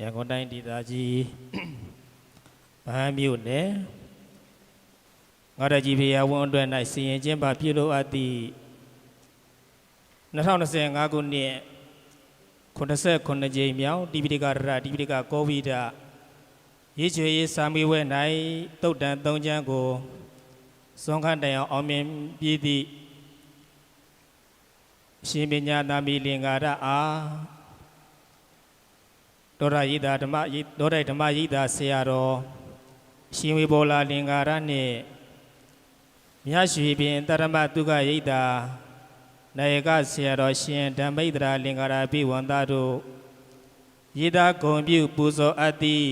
ရန်ကုန်တိုင်းဒေသကြီးဗဟန်းမြို့နယ်ငါရကြီးဖေယဝန်အတွက်၌စီရင်ခြင်းပါပြုလို့အပ်သည့်2025ခုနှစ်89ကြိမ်မြောက်တိပိဋကရတိပိဋကကောဝိဒရေးချွေရေးစာမေးပွဲ၌တုတ်တန်၃ချမ်းကိုစွန်ခန့်တိုင်အောင်အောင်မြင်ပြီးသည့်ရှင်ပညာသာမီလင်္ကာရအား ဒေါရရိတာဓမ္မရိဒေါရဓမ္မရိတာဆရာတော်ရှင်ဝေဘောလာလင်္ကာရနှင့်မြတ်ရွှေပင်တရမတုကရိတာနာယကဆရာတော်ရှင်ဓမ္မိတရာလင်္ကာရပိဝန္တတို့ရိတာဂုံပြုပူဇော်အပ်သည့်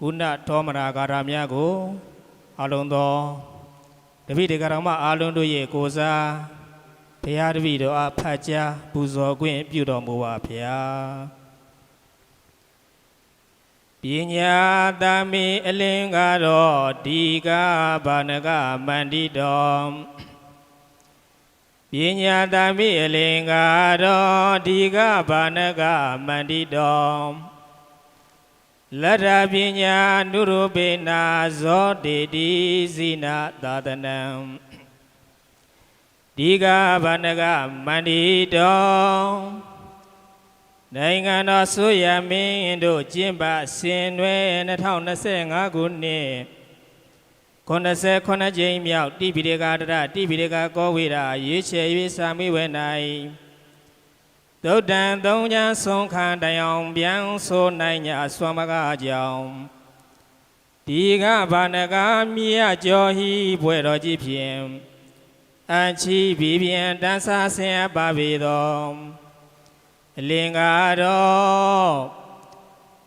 ကုဏထောမရာဂါရများကိုအလုံးသောတပိတေကရမအာလုံးတို့ရဲ့ကိုစားဘုရားတပည့်တော်အားဖတ်ကြားပူဇော်ခွင့်ပြုတော်မူပါဗျာ ပညာတမေအလင်္ကာတော်ဒီကဘာနကမန္တိတော်ပညာတမေအလင်္ကာတော်ဒီကဘာနကမန္တိတော်လတ္ထပညာနုရူပေနာဇောတေတိဇိနာသာသနံဒီကဘာနကမန္တိတော် နိုင်ငံတော်ဆိုရမင်းတို့ကျင်းပဆင်နွဲ2025ခုနှစ်89ကြိမ်မြောက်တိပိဋကတရတိပိဋကကောဝေဒရေးချယ်၍စာမေးဝဲ၌သုတ်တံသုံးချမ်းဆုံးခံတယံပြန်ဆိုနိုင်ညာဆွမ်းမကားကြောင့်ဒီကဘာနကမြတ်ကျော်ဟိဘွဲ့တော်ကြီးဖြင့်အချီဘီပြန်တန်းစားဆင်အပ်ပါပေတော် အလင်္ကာတော်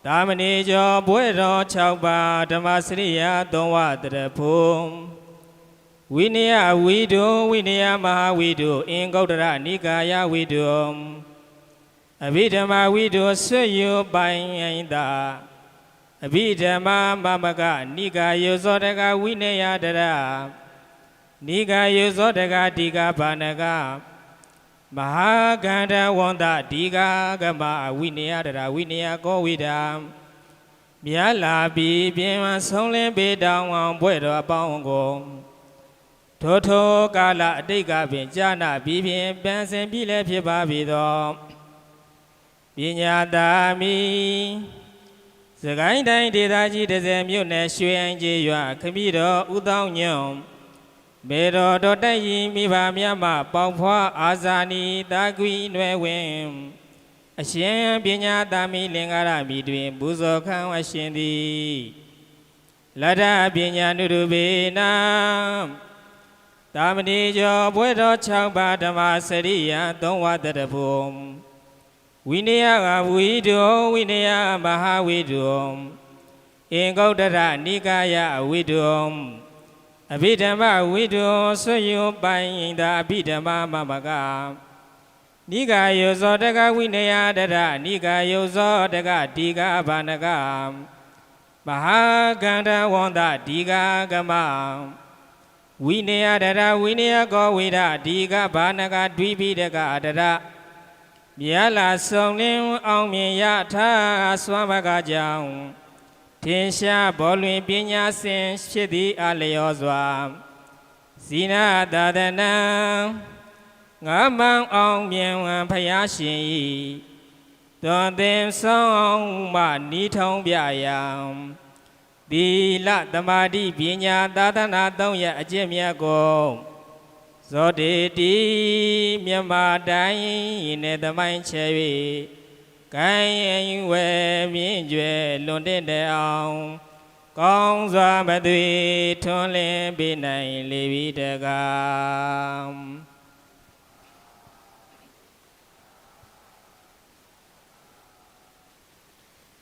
သာမဏေကျော်ဘွဲ့တော်6ပါးဓမ္မစရိယာသုံးဝတရဖုံဝိနည်းဝိတုဝိနည်းမဟာဝိတုအင်္ဂုတ္တရနိကာယဝိတုအဘိဓမ္မာဝိတုဆွတ်ယူပိုင်ယိတာအဘိဓမ္မာမမကနိကာယောဇောတကဝိနည်းတရနိကာယောဇောတကတိကဘာနက မဟာကန္တဝန္တဒီဃကမဝိနည်းတရာဝိနည်းကောဝိဒံမြတ်လာပြီးပြင်မဆုံးလင်းပေတောင်းအောင်ဘွဲ့တော်အပေါင်းကိုထိုထိုကာလအတိတ်ကပင်ကြာနာပြီးပြင်ပန်းစင်ပြီလည်းဖြစ်ပါပြီသောပညာတာမီစကိုင်းတိုင်းဒေသကြီးတစ်စဲမြို့နယ်ရွှေအိုင်ကြီးရွာခမည်းတော်ဦးတောင်းညွန့် မေတော်တော်တိုက်ရင်မိဘများမှပေါင်ဖွားအာဇာနီတာကွီနွယ်ဝင်အရှင်ပညာတာမီလင်္ကာရမီတွင်ဘူဇောခံအရှင်သည်လတ္ထပညာနုရူပေနာတာမဏိကျော်ဘွဲတော်6ပါးဓမ္မစရိယသုံးဝတတဖုံဝိနည်းကဝိတုဝိနည်းမဟာဝိတုအင်္ဂုတ္တရနိကာယဝိတု အဘိဓမ္မဝိတုဆွယပိုင်တာအဘိဓမ္မမမကနိကာယောဇောတကဝိနယတရနိကာယောဇောတကဒီဃဘာနကမဟာကန္တဝန္တဒီဃကမဝိနယတရဝိနယကောဝိဒဒီဃဘာနကဒွိပိတကတရမြတ်လာဆုံးလင်းအောင်မြင်ရထာဆွမ်းဘကကြောင့် ထင်ရှားဘောလွင်ပညာစင်ဖြစ်သည်အလျောစွာဇိနာသာသနာငါမောင်အောင်မြင်ဝံဖယားရှင်ဤသွန်သင်ဆောင်မှနီးထုံပြယံသီလသမာဓိပညာသာသနာသုံးရအကျင့်မြတ်ကိုဇောတေတိမြမတိုင်းနဲ့သမိုင်းချဲ၍ ကိုင်းရင်ဝဲမြင့်ကျွဲလွန်တဲ့တဲ့အောင်ကောင်းစွာမသွေထွန်းလင်းပေးနိုင်လေပြီတကား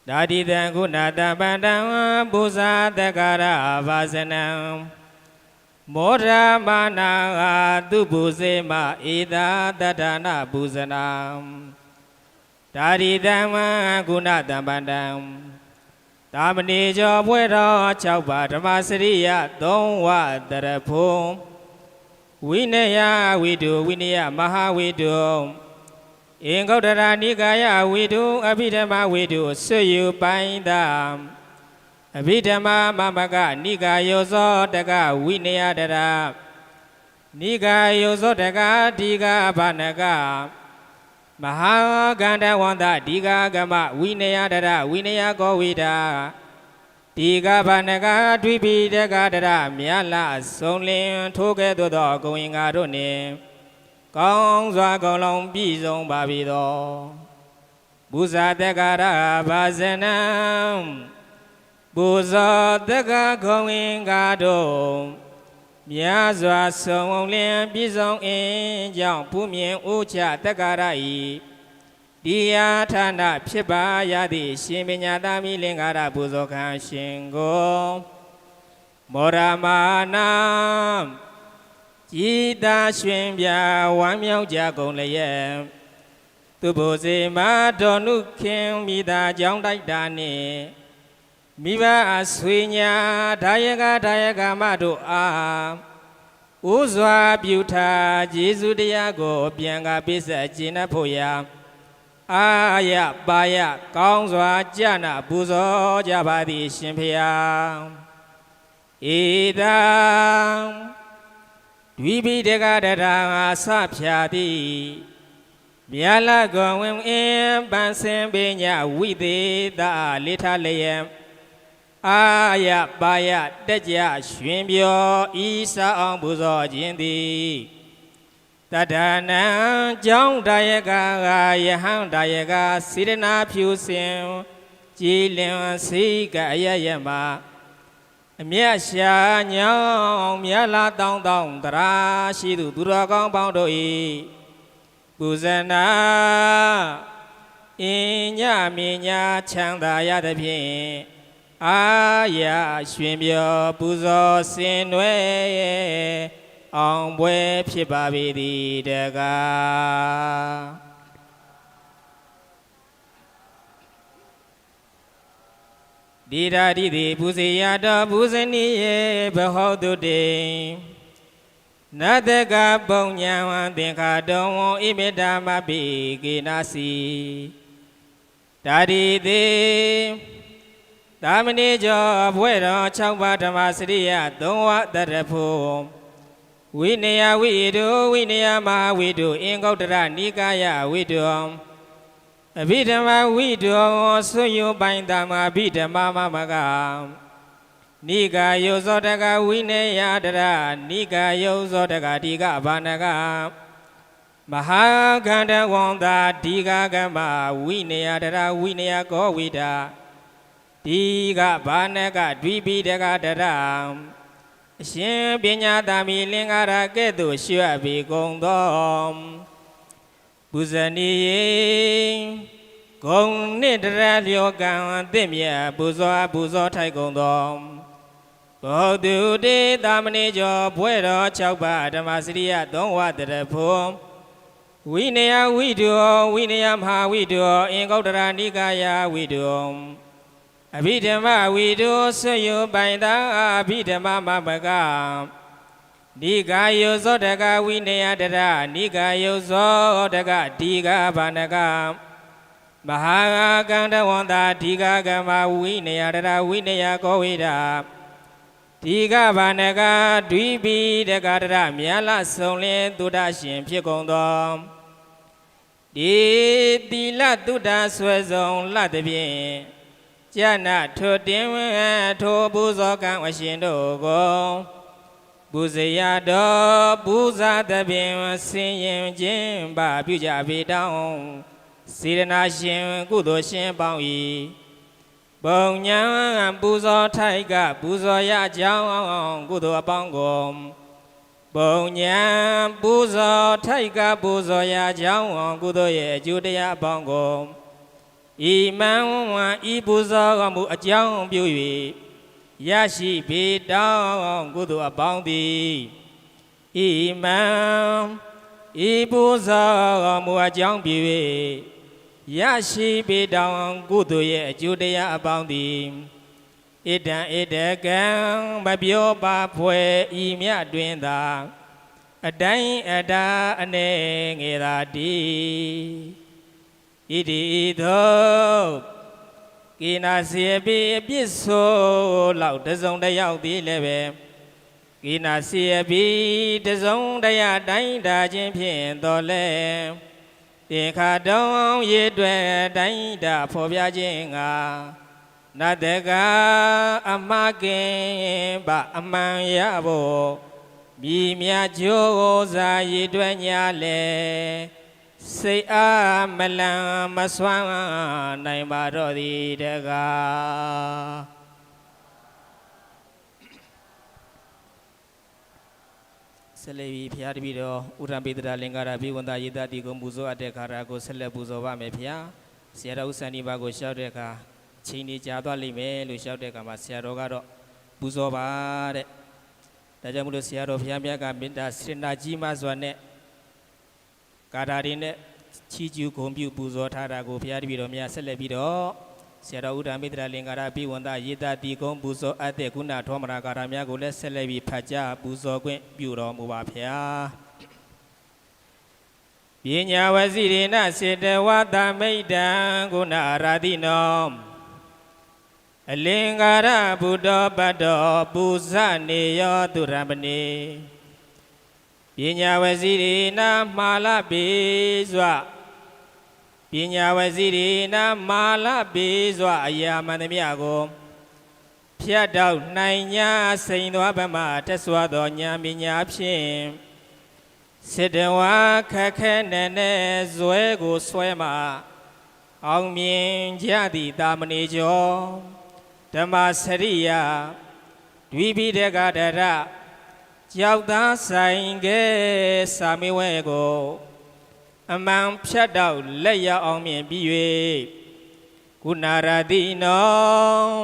ဒါတိတံခုဏတပန္တံပူဇာတက္ကရာဘာဇနံမောဓမာနာသူပူစေမဧတာတတ္ထနာပူဇနာ ဒါရိတံမကုဏတပန္တံတာမဏေကျော်ဘွဲတော်6ပါးဓမ္မစရိယ3ဝတရဖုံဝိနယဝိတုဝိနယမဟာဝိတုအင်္ဂုတ္တရာနိကာယဝိတုအဘိဓမ္မာဝိတုဆွယူပိုင်းသာအဘိဓမ္မာမမကနိကာယောဇောတကဝိနယတရာနိကာယောဇောတကဒီကဘာနက မဟာကန္တဝန္တဒီကကမဝိနယတရဝိနယကောဝိတာဒီကဘာနကဒွိပိတကတရမြတ်လဆုံးလင်ထိုးကဲ့သို့သောဂုံရင်္ဂါတို့နှင့်ကောင်းစွာကုန်လုံးပြည့်စုံပါပြီသောဘုဇာတက္ကရာဘာဇနံဘုဇောတက္ကခုံဝင်ကားတို့ မြတ်စွာဆုံးလင်းပြည့်စုံအင်းကြောင့်ဘုမြင်ဥချတက္ကရာဤဒီယာဌာနဖြစ်ပါရသည့်ရှင်ပညာသားမိလင်္ကာရဘုဇောခံရှင်ကိုမောရမာနာကြည်သာရွှင်ပြဝမ်းမြောက်ကြကုန်လျက်သူဘိုစေမတော်နုခင်မိသားကြောင်းတိုက်တာနှင့် မိဘအဆွေညာဒါယကဒါယကမတို့အားဥစွာပြုထားယေရှုတရားကိုပြန်ကပိစက်ကျင့်တတ်ဖို့ရာအာရပါရကောင်းစွာကြနာပူဇော်ကြပါသည်ရှင်ဖျားဧတံဒွိပိတကတရာငါစဖြာသည်မြာလကောဝင်အင်းပန်းစင်ပညာဝိသေးတာလိထလျက် အာရပါယတက်ကြရွှင်ပြောဤစာအောင်ပူဇော်ခြင်းသည်တတနံကြောင်းဒါယကကယဟန်ဒါယကစေရနာဖြူစင်ကြည်လင်စိတ်ကအယယမအမျက်ရှာညောင်းမြတ်လာတောင်းတောင်းတရာရှိသူသူတော်ကောင်းပေါင်းတို့၏ပူဇနာအင်းညမြညာချမ်းသာရသဖြင့် အာရရွှင်ပြောပူဇော်ဆင်နွယ်အောင်ပွဲဖြစ်ပါပေသည်တကားဒီရာတိတိပူဇေယတော်ပူဇနီယေဘဟောတုတေနတကပုံညာဝံသင်္ခါတုံဝံဣမေတ္တာမပိကေနာစီဒါရီတိ သာမဏေကျော်ဘွဲ့တော်6ပါးဓမ္မစရိယသုံးဝတရဖို့ဝိနယဝိတုဝိနယမဟာဝိတုအင်္ဂုတ္တရနိကာယဝိတုအဘိဓမ္မာဝိတုဆွယပိုင်တမအဘိဓမ္မာမမကနိကာယောဇောတကဝိနယတရနိကာယောဇောတကဒီကဘာနကမဟာကန္တဝန္တာဒီကကမဝိနယတရဝိနယကောဝိတာ ဒီကဘာနကဒွိပိတကတရအရှင်ပညာတာမီလင်္ကာရကဲ့သို့ရွှတ်ပြီးကုန်သောဘုဇနီယေဂုံနှင့်တရလျောကံအသင့်မြတ်ပူဇော်ပူဇော်ထိုက်ကုန်သောဘောဓုတေတာမဏေကျော်ဘွဲ့တော်6ပါးဓမ္မစရိယသုံးဝတရဖို့ဝိနယဝိတုဝိနယမဟာဝိတုအင်္ဂုတ္တရာနိကာယဝိတု အဘိဓမ္မဝိတုဆွယပိုင်တာအဘိဓမ္မမမကနိကာယောဇောတကဝိနယတရနိကာယောဇောတကဒီကဘာနကမဟာကန္တဝန္တာဒီကကမဝိနယတရဝိနယကောဝိတာဒီကဘာနကဒွိပိတကတရမြတ်လဆုံးလင်းသုဒ္ဓရှင်ဖြစ်ကုန်သောဒီတိလသုဒ္ဓဆွဲဆုံးလတ်သည်ဖြင့် ကျနထိုတင်ဝထိုပူဇောကံဝရှင်တို့ကိုပူဇေယတော်ပူဇာသဖြင့်ဆင်ရင်ခြင်းပါပြုကြပေတောင်းစေရနာရှင်ကုသိုလ်ရှင်ပေါင်း၏ပုံညာပူဇော်ထိုက်ကပူဇော်ရကြောင်းကုသိုလ်အပေါင်းကိုပုံညာပူဇော်ထိုက်ကပူဇော်ရကြောင်းကုသိုလ်ရဲ့အကျိုးတရားအပေါင်းကို ဤမံဝံဤပူဇော်မှုအကြောင်းပြု၍ရရှိပေတောင်းကုသိုလ်အပေါင်းသည်ဤမံဤပူဇော်မှုအကြောင်းပြု၍ရရှိပေတောင်းကုသိုလ်ရဲ့အကျိုးတရားအပေါင်းသည်ဣဒံဣဒကံမပြောပါဖွယ်ဤမြတွင်သာအတိုင်းအတာအနေငယ်သာတည် ဣတိသောကိနာစီပိအပြစ်ဆိုလောက်တစုံတစ်ယောက်သည်လည်းပဲကိနာစီပိတစုံတစ်ရာတိုင်းတာခြင်းဖြင့်တော်လဲတေခါတောင်းရည်တွယ်တိုင်းတာဖော်ပြခြင်းငါနတ်တကအမကင်ဗအမှန်ရဖို့မြည်မြကြိုးစားရည်တွယ်ညာလေ စိတ်အားမလန်မစွမ်းနိုင်ပါတော့သည်တကားဆက်လက်ပြီးဖျားတပည့်တော်ဥရံပေတရာလင်္ကာရဘိဝန္တာယေတတိကိုပူဇော်အပ်တဲ့ခါရာကိုဆက်လက်ပူဇော်ပါမယ်ဖျားဆရာတော်ဥစ္စာနိဘာကိုရှောက်တဲ့အခါချိန်နေကြာသွားလိမ့်မယ်လို့ရှောက်တဲ့အခါမှာဆရာတော်ကတော့ပူဇော်ပါတဲ့ဒါကြောင့်မလို့ဆရာတော်ဖျားမြတ်ကမေတ္တာစေတနာကြီးမစွာနဲ့ ကာတာတွေနဲ့ချီးကျူးဂုဏ်ပြုပူဇော်ထားတာကိုဘုရားတပည့်တော်များဆက်လက်ပြီးတော့ဆရာတော်ဥဒ္ဓမေတ္တရာလင်္ကာရပိဝန္တယေတတိကုံပူဇော်အပ်တဲ့ကုဏထောမရာကာရများကိုလည်းဆက်လက်ပြီးဖတ်ကြားပူဇော်ခွင့်ပြုတော်မူပါဗျာပညာဝစီရိနစေတဝတမိတ်တံကုဏရာတိနောအလင်္ကာရဘုဒ္ဓပတ္တောပူဇနေယောသူရမဏိ ပညာဝစီရိနာမာလပိစွာပညာဝစီရိနာမာလပိစွာအရာမန္တမြကိုဖြတ်တောက်နိုင်ညာစိန်သောဗမတဆွသောညာပညာဖြင့်စေတဝါခက်ခဲနဲ့နဲ့ဇွဲကိုဆွဲမှအောင်မြင်ကြသည့်တာမဏေကျော်ဓမ္မစရိယဒွိပိဒကတရ ကြောက်သားဆိုင်ကဲစာမေဝဲကိုအမှန်ဖြတ်တော့လက်ရအောင်မြင်ပြီး၍ကုဏရတိနော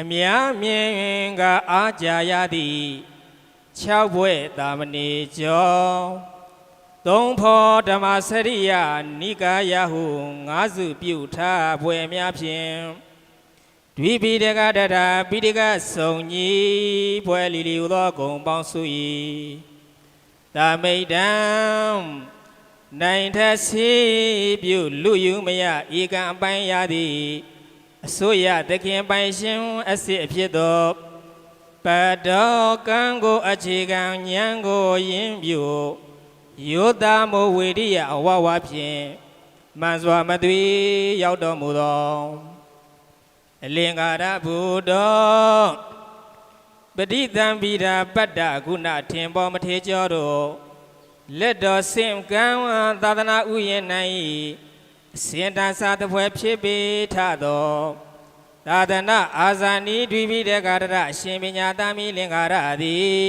အမြမြင်ကအားကြရသည်၆ဘွဲ့တာမဏေကျော်သုံးဖော်ဓမ္မစရိယနိကာယဟုငါးစုပြုထားဘွယ်များဖြင့် ဒွိပိဒကတထာပိဒကစုံကြီးဘွယ်လီလီဟူသောဂုံပေါင်းစု၏တာမိတ်တံနိုင်ထစီပြုလူယူမယဧကံအပိုင်းရသည်အစိုးရသခင်ပိုင်ရှင်အစစ်အဖြစ်သောပတောကံကိုအခြေခံဉာဏ်ကိုယင်းပြုယောသားမိုးဝေရိယအဝဝဖြင့်မှန်စွာမသွေရောက်တော်မူသော အလင်္ကာရဘုဒ္ဓပဋိသံပိတာပတ္တကုဏထင်ပေါ်မထေကျော်တို့လက်တော်စင်ကံသာသနာဥယျာဉ်၌စင်တန်စာတပွဲဖြစ်ပေထသောသာသနာအာဇာနီဒွိပိတကာရအရှင်ပညာတမိလင်္ကာရသည်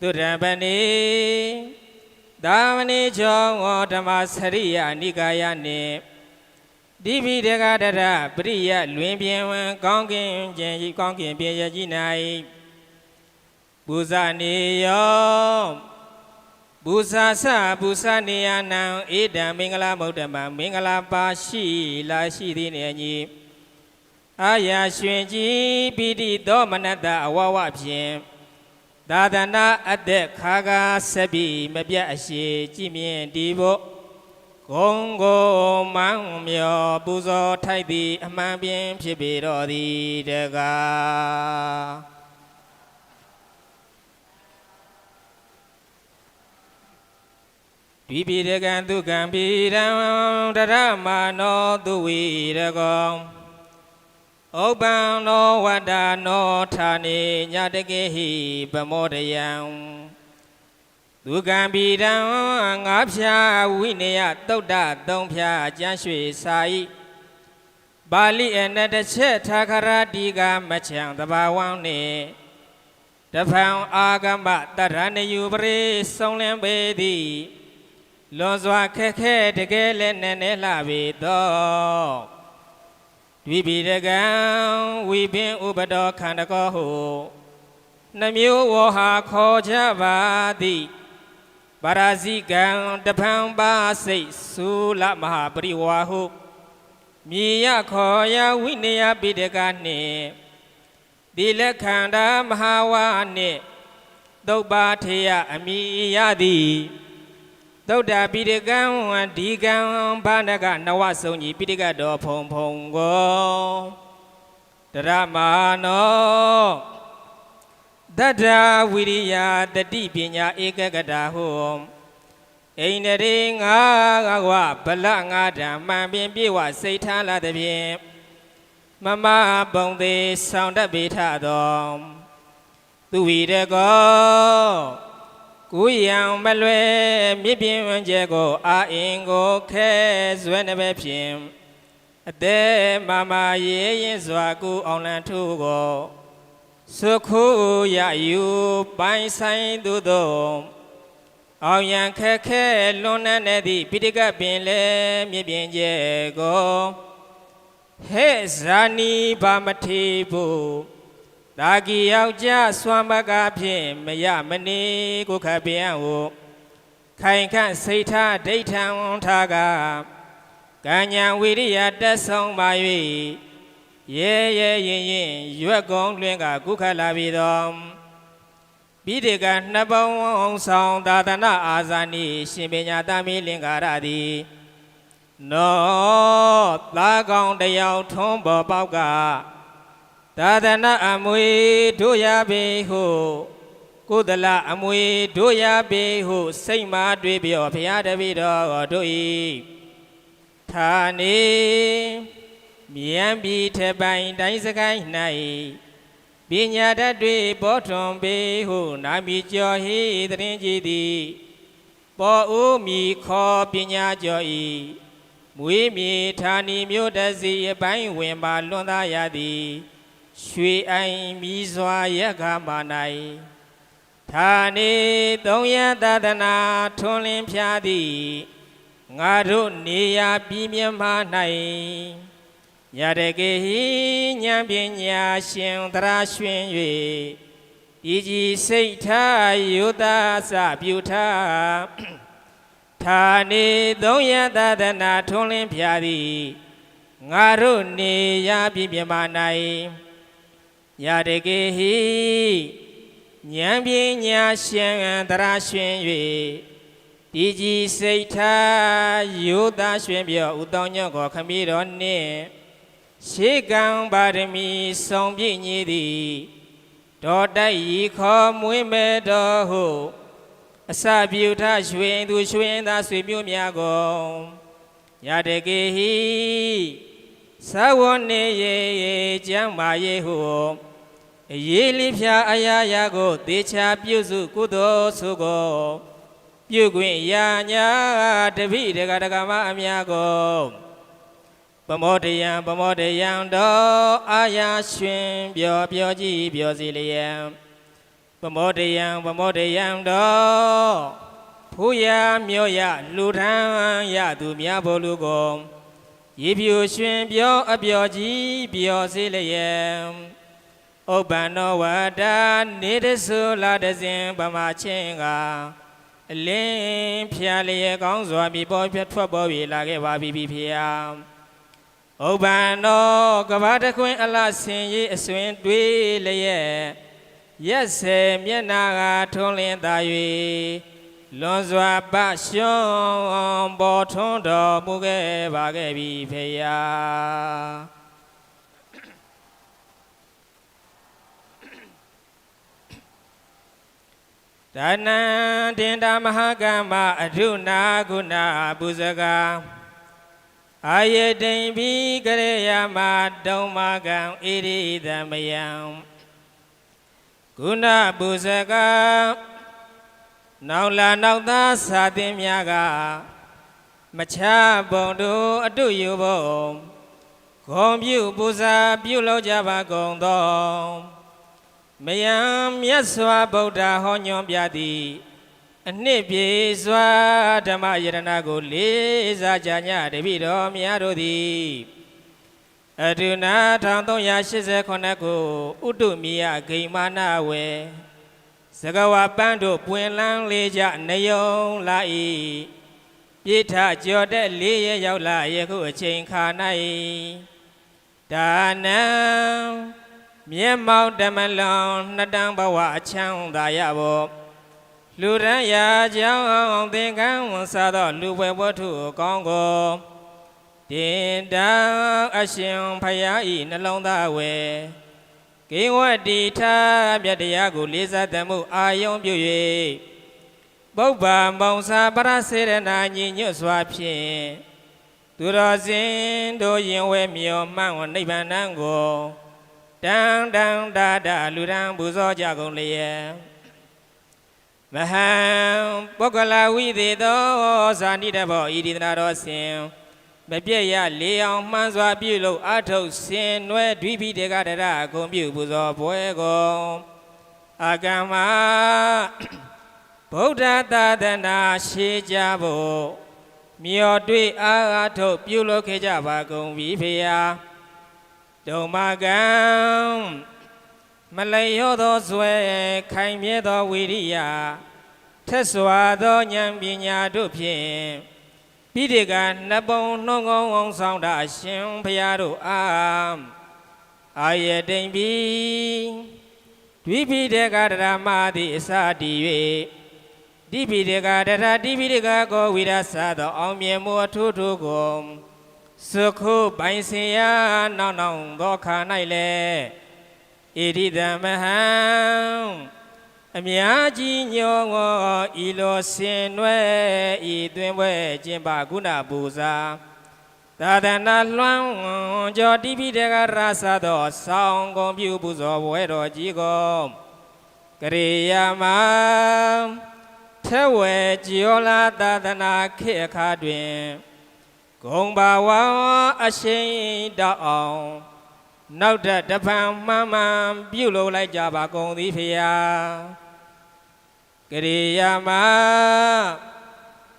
သူရံပဏိသာမဏေချောဝဓမ္မစရိယနိကာယနှင့် ဒီပိတကာရပရိယလွင်ပြင်ဝံကောင်းကင်ကျင်ဤကောင်းကင်ပြင်ရကြီး၌ပူဇာနေယောဘူဇာစဘူဇာနေယနံဧတံမင်္ဂလာမௌတ္တမမင်္ဂလာပါရှိလာရှိသည်နှင့်အညီအာယာရွှင်ကြည်ပိတိသောမနတအဝဝဖြင့်သာသနာအသက်ခါကားဆက်ပြီးမပြတ်အရှိကြည်မြင်ဒီဖို့ ဂုံကိုမန်းမြော်ပူဇော်ထိုက်သည်အမှန်ပြင်းဖြစ်ပေတော်သည်တကားဒီပိရကံဒုက္ခံပိရံတရမနောသူဝိရကောဥပ္ပံနောဝတ္တနောဌာနေညတကေဟိပမောဒယံ ဒုက္ခံပိရံငါးဖြာဝိနယတုတ်တသုံးဖြာကျမ်းရွှေစာဤပါဠိအနတချက်ထာခရတိကမချံတဘာဝံနေတဖံအာဂမတရဏယုပရိဆုံးလင်းပေသည်လွန်စွာခက်ခဲတကယ်လည်းနဲ့နဲ့လှပေသောဝိပိရကံဝိပင်ဥပဒောခန္ဓကောဟုနှမျိုးဝဟာခေါ်ကြပါသည် ပါရာဇိကံတဖန်ပါစိတ်သုလမဟာပရိဝါဟုမြေရခေါ်ရဝိနယပိတကနှင့်ဒီလခန္ဓာမဟာဝါနှင့်သုတ်ပါထေယအမိရသည်သုဒ္ဓပိဋကံဝံဒီကံဘာနကနဝဆုံးကြီးပိဋကတော်ဖုံဖုံကိုတရမာနော တတ္တဝိရိယတတိပညာဧကဂတာဟုအိန္ဒြေငါးဝဗလငါဓမ္မံပင်ပြေဝစိတ်ထားလာသည်ဖြင့်မမပုံသေးဆောင်တတ်ပေထသောသူဝိရကောကိုရံမလွယ်မြစ်ပြင်းဝန်းကျဲကိုအာအင်ကိုခဲဇွဲနှပဲဖြင့်အသေးမမရေရင်စွာကူအောင်လန်ထုကို သုခုရယူပိုင်ဆိုင်သူတို့အောင်ရန်ခက်ခဲလွန်နေသည့်ပိဋကပင်လေမြစ်ပြင်းကျဲကိုဟဲ့ဇာနီဘာမထေဘူးတာကီယောက်ျားစွမ်းမကားဖြင့်မရမနေကိုခပ်ပြန်ဟုခိုင်ခန့်စိတ်ထားဒိဋ္ဌံထားကကံညာဝိရိယတက်ဆုံးပါ၍ ရဲရဲရင်ရင်ရွက်ကုံလွင်ကကုခလာပြီတော်ပိဋကနှစ်ပုံဆောင်သာသနာအာဇာနိရှင်ပညာတမီလင်္ကာရသည်နောသာကောင်တယောက်ထုံးပေါ်ပေါက်ကသာသနာအမွေတို့ရပေဟုကုသလအမွေတို့ရပေဟုစိတ်မာတွေးပြောဘုရားတပည့်တော်တို့၏ဌာနေ မြန်ပြီးထပိုင်တိုင်းစကိုင်း၌ပညာတတ်တွေပေါ်ထွန်ပေဟုနာမည်ကျော်ဟိသရင်ကြည်သည်ပေါ်ဦးမီခေါ်ပညာကျော်၏မွေးမြေဌာနီမြို့တစီအပိုင်းဝင်ပါလွန်သားရသည်ရွှေအိုင်မိစွာရက်ခါမာ၌ဌာနေသုံးရသဒနာထွန်းလင်းဖြားသည်ငါတို့နေရာပြည်မြမ၌ ညတကေဟိဉာဏ်ပညာရှင်သရရွှင်၍ဤကြီးစိတ်ထားယုတာစပြုထားဌာနေသုံးရသဒနာထွန်းလင်းဖြားသည်ငါတို့နေရာပြည်မြမ၌ယတကေဟိဉာဏ်ပညာရှင်သရရွှင်၍ဒီကြီးစိတ်ထားယုသားရွှင်ပြောဥတောင်းညော့ကိုခမီးတော်နှင့် ရှေကံပါရမီဆောင်ပြည့်ညီသည်ဒေါ်တိုက်ဤခေါ်မွေးမဲ့တော်ဟုအစပြုထရွှင်သူရွှင်သာဆွေမျိုးများကုန်ယတကေဟိသဝနေရေကျမ်းမာရေဟုအရေးလေးဖြာအရာရာကိုသေချာပြုစုကုသိုလ်ဆုကိုပြုခွင့်ရာညာတပိတကတကမအများကို ပမောတယံပမောတယံတော်အာယာရှင်ပြောပြောကြည့်ပြောစီလျက်ပမောတယံပမောတယံတော်ဖူးရမြို့ရလူထမ်းရသူများဘို့လူကိုရေပြူရှင်ပြောအပြောကြီးပြောစီလျက်ဥပ္ပန္နောဝတ္တနေတဆုလာတစဉ်ပမာချင်းကအလင်းဖြာလျက်ကောင်းစွာမြပေါ်ပြထွက်ပေါ်ပြီလာခဲ့ပါပြီပြီဖေယ ဥပ္ပန္နောကဘာတခွင်အလဆင်ရေးအစွင်တွေးလျက်ရက်ဆယ်မျက်နာကထွန်းလင်းသာ၍လွန်စွာပရှွန်ပေါ်ထွန်းတော်မူခဲ့ပါခဲ့ပြီဖေယဒါနံတင်တာမဟာကမ္မအထုနာကုဏပူဇက အာယတိန်ဘိကရေယမတုံမကံဣရိသမယံကုဏပူဇကနောက်လာနောက်သားစာသင်များကမချဘုံတို့အတုယူဘုံဂုံပြုပူဇာပြုလုပ်ကြပါကုန်သောမယံမြတ်စွာဘုရားဟောညွှန်ပြသည် အနှစ်ပြေစွာဓမ္မယရဏကိုလေးစားကြညတပိတော်များတို့သည်အတုနာ1389ခုဥတုမီယဂိမာနဝေသကဝပန်းတို့ပွင့်လန်းလေးကြနယုံလာ၏ပြိထကြော်တဲ့လေးရရောက်လာယခုအချိန်ခါ၌ဒါနံမျက်မှောက်ဓမ္မလွန်နှစ်တန်းဘဝအချမ်းသာရဖို့ လူရန်ရာကြောင်းသင်္ကန်းဝန်စားသောလူပွဲဝတ္ထုကောင်းကိုတင်တောင်အရှင်ဖယားဤနှလုံးသားဝယ်ကိဝတ္တိထာမြတ်တရားကိုလေးစားသမှုအာယုံပြု၍ပုပ္ပံမုံစာပရစေရနာညီညွတ်စွာဖြင့်သူတော်စင်တို့ရင်ဝဲမြော်မှန်ဝနိဗ္ဗာန်ကိုတန်တန်တာတာလူရန်ပူဇော်ကြကုန်လျက် မဟံပုဂ္ဂလဝိသေသောဇာတိတဘောဤဒီတနာတော်ဆင်မပြည့်ရလေအောင်မှန်းစွာပြုလို့အထုတ်ဆင်နွဲဒွိပိတေကတရအကုန်ပြုပူဇော်ပွဲကိုအကမ္မဗုဒ္ဓသာသနာရှေးကြဖို့မြော်တွေ့အားအားထုတ်ပြုလုပ်ခဲ့ကြပါကုန်ပြီဖေယာဒုံမကံ မလိမ်ရောသောဇွဲခိုင်မြဲသောဝိရိယထက်စွာသောဉာဏ်ပညာတို့ဖြင့်ပိဋကနှစ်ပုံနှုံကုန်းအောင်ဆောင်တာအရှင်ဘုရားတို့အားအာယတိန်ပြီဒွိပိတေကတရမသည်အစတည်၍တိပိတေကတထတိပိတေကကိုဝိရသသောအောင်မြင်မှုအထုထုကိုသုခုပိုင်စင်ရနောက်နောက်သောခါ၌လေ ဣတိတမဟံအများကြီးညောငောဤလိုဆင်နွဲဤတွင်ပွဲကျင့်ပါကုဏပူဇာသာသနာလွှမ်းကြောတိပိတေကရသသောဆောင်းကုန်ပြုပူဇော်ဘွယ်တော်ကြီးကိုကရိယာမထဲဝဲကြည်ယောလာသာသနာခေတ်အခါတွင်ဂုံဘာဝအရှိန်တောက်အောင် နောက်ထပ်တပံမှန်မှန်ပြုလုပ်လိုက်ကြပါကုန်သည်ဖေယကရိယာမ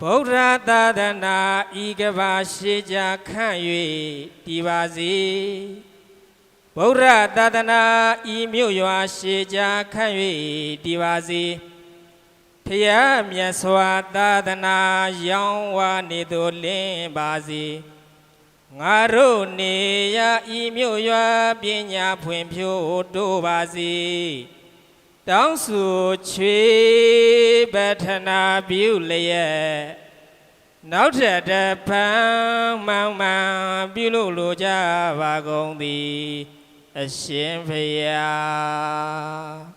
ဗုဒ္ဓသာသနာဤကဘာရှိကြခန့်၍တည်ပါစေဗုဒ္ဓသာသနာဤမြို့ရွာရှိကြခန့်၍တည်ပါစေဖျားမြတ်စွာသာသနာရောင်းဝါနေသူလင်းပါစီ ငါတို့နေရဤမြို့ရွာပညာဖွင့်ဖြိုးတို့ပါစီတောင်းစုချွေပထနာပြုလျက်နောက်ထပ်တပံမှန်မှန်ပြုလို့လိုကြပါကုန်သည်အရှင်ဖျား